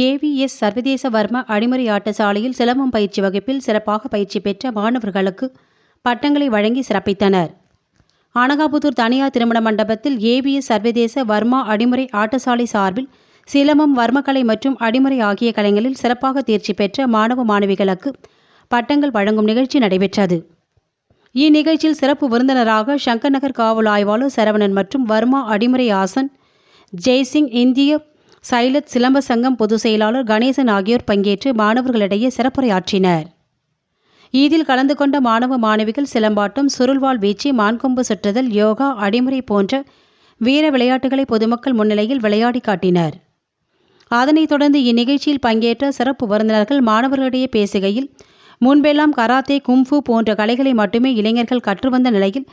AVS சர்வதேச வர்ம அடிமுறை ஆட்டசாலையில் சிலம்பம் பயிற்சி வகுப்பில் சிறப்பாக பயிற்சி பெற்ற மாணவர்களுக்கு பட்டங்களை வழங்கி சிறப்பித்தனர். அனகாபுத்தூர் தனியார் திருமண மண்டபத்தில் ஏவிஎஸ் சர்வதேச வர்மா அடிமுறை ஆட்டசாலை சார்பில் சிலம்பம் வர்மக்கலை மற்றும் அடிமுறை ஆகிய கலைகளில் சிறப்பாக தேர்ச்சி பெற்ற மாணவ மாணவிகளுக்கு பட்டங்கள் வழங்கும் நிகழ்ச்சி நடைபெற்றது. இந்நிகழ்ச்சியில் சிறப்பு விருந்தினராக சங்கர் நகர் காவல் ஆய்வாளர் சரவணன் மற்றும் வர்மா அடிமுறை ஆசன் ஜெய்சிங் இந்திய சைலத் சிலம்ப சங்கம் பொதுச் செயலாளர் கணேசன் ஆகியோர் பங்கேற்று மாணவர்களிடையே சிறப்புரையாற்றினர். இதில் கலந்து கொண்ட மாணவ மாணவிகள் சிலம்பாட்டம் சுருள்வாள் வீச்சு மான்கொம்பு சுற்றுதல் யோகா அடிமுறை போன்ற வீர விளையாட்டுகளை பொதுமக்கள் முன்னிலையில் விளையாடி காட்டினர். அதனைத் தொடர்ந்து இந்நிகழ்ச்சியில் பங்கேற்ற சிறப்பு விருந்தினர்கள் மாணவர்களிடையே பேசுகையில் முன்பெல்லாம் கராத்தே கும்ஃபு போன்ற கலைகளை மட்டுமே இளைஞர்கள் கற்றுவந்த நிலையில்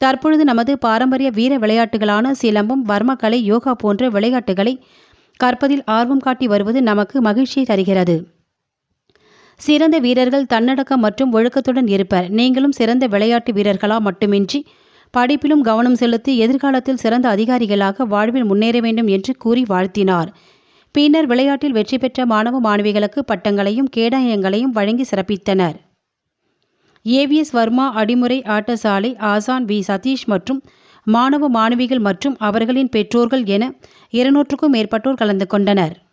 தற்பொழுது நமது பாரம்பரிய வீர விளையாட்டுகளான சிலம்பம் வர்மக்கலை யோகா போன்ற விளையாட்டுகளை கற்பதில் ஆர்வம் காட்டி வருவது நமக்கு மகிழ்ச்சியை தருகிறது. சிறந்த வீரர்கள் தன்னடக்கம் மற்றும் ஒழுக்கத்துடன் இருப்பர். நீங்களும் சிறந்த விளையாட்டு வீரர்களா மட்டுமின்றி படிப்பிலும் கவனம் செலுத்தி எதிர்காலத்தில் சிறந்த அதிகாரிகளாக வாழ்வில் முன்னேற வேண்டும் என்று கூறி வாழ்த்தினார். பின்னர் விளையாட்டில் வெற்றி பெற்ற மாணவ மாணவிகளுக்கு பட்டங்களையும் கேடயங்களையும் வழங்கி சிறப்பித்தனர். ஏவிஎஸ் வர்மா அடிமுறை ஆட்டசாலை ஆசான் வி சதீஷ் மற்றும் மாணவ மாணவிகள் மற்றும் அவர்களின் பெற்றோர்கள் என இருநூற்றுக்கும் மேற்பட்டோர் கலந்து கொண்டனர்.